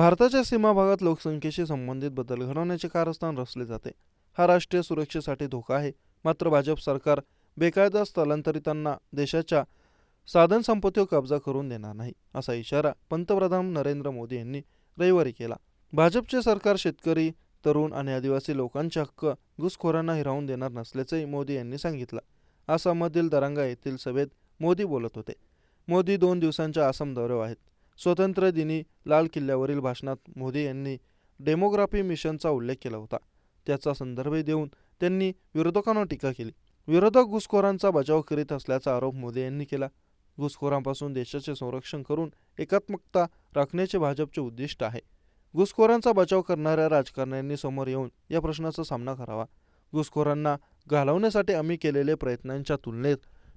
भारताच्या सीमा भागात लोकसंख्येशी संबंधित बदल घडवण्याचे कारस्थान रचले जाते. हा राष्ट्रीय सुरक्षेसाठी धोका आहे. मात्र भाजप सरकार बेकायदा स्थलांतरितांना देशाच्या साधनसंपत्तीवर कब्जा करून देणार नाही असा इशारा पंतप्रधान नरेंद्र मोदी यांनी रविवारी केला. भाजपचे सरकार शेतकरी तरुण आणि आदिवासी लोकांचे हक्क घुसखोरांना हिरावून देणार नसल्याचंही मोदी यांनी सांगितलं. आसाममधील दरांगा येथील सभेत मोदी बोलत होते. मोदी दोन दिवसांच्या आसाम दौऱ्यावर आहेत. स्वतंत्र दिनी लाल किल्ल्यावरील भाषणात मोदी यांनी डेमोग्राफी मिशनचा उल्लेख केला होता. त्याचा संदर्भ देऊन त्यांनी विरोधकांना टीका केली. विरोधक घुसखोरांचा बचाव करीत असल्याचा आरोप मोदी यांनी केला. घुसखोरांपासून देशाचे संरक्षण करून एकात्मकता राखण्याचे भाजपचे उद्दिष्ट आहे. घुसखोरांचा बचाव करणाऱ्या राजकारण्यांनी समोर येऊन या प्रश्नाचा सामना करावा. घुसखोरांना घालवण्यासाठी आम्ही केलेल्या प्रयत्नांच्या तुलनेत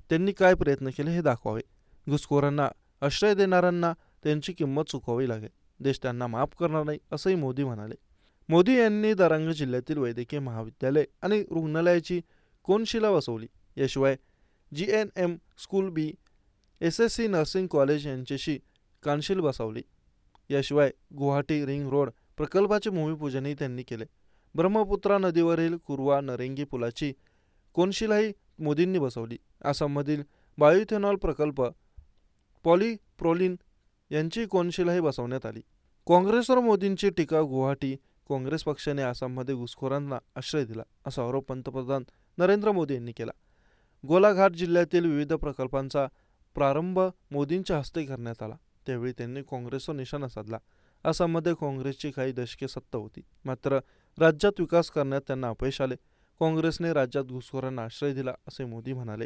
त्यांनी काय प्रयत्न केले हे दाखवावे. घुसखोरांना आश्रय देणाऱ्यांना त्यांची किंमत चुकवावी लागेल. देश त्यांना माफ करणार नाही असंही मोदी म्हणाले. मोदी यांनी दरंग जिल्ह्यातील वैद्यकीय महाविद्यालय आणि रुग्णालयाची कोनशिला बसवली? याशिवाय G N M school B S S C nursing college यांच्याशी कानशील बसवली. याशिवाय गुवाहाटी रिंग रोड प्रकल्पाचे भूमिपूजनही त्यांनी केले. ब्रह्मपुत्रा नदीवरील कुरवा नरेंगी पुलाची कोनशिलाही मोदींनी बसवली. आसाममधील बायोइथेनॉल प्रकल्प पॉलिप्रोलिन यांची कोनशिलाही बसवण्यात आली. काँग्रेसवर मोदींची टीका गुवाहाटी काँग्रेस पक्षाने आसाममध्ये घुसखोरांना आश्रय दिला असा आरोप पंतप्रधान नरेंद्र मोदी यांनी केला. गोलाघाट जिल्ह्यातील विविध प्रकल्पांचा प्रारंभ मोदींच्या हस्ते करण्यात आला. त्यावेळी त्यांनी काँग्रेसवर निशाणा साधला. आसाममध्ये काँग्रेसची काही दशके सत्ता होती. मात्र राज्यात विकास करण्यात त्यांना अपयश आले. काँग्रेसने राज्यात घुसखोरांना आश्रय दिला असे मोदी म्हणाले.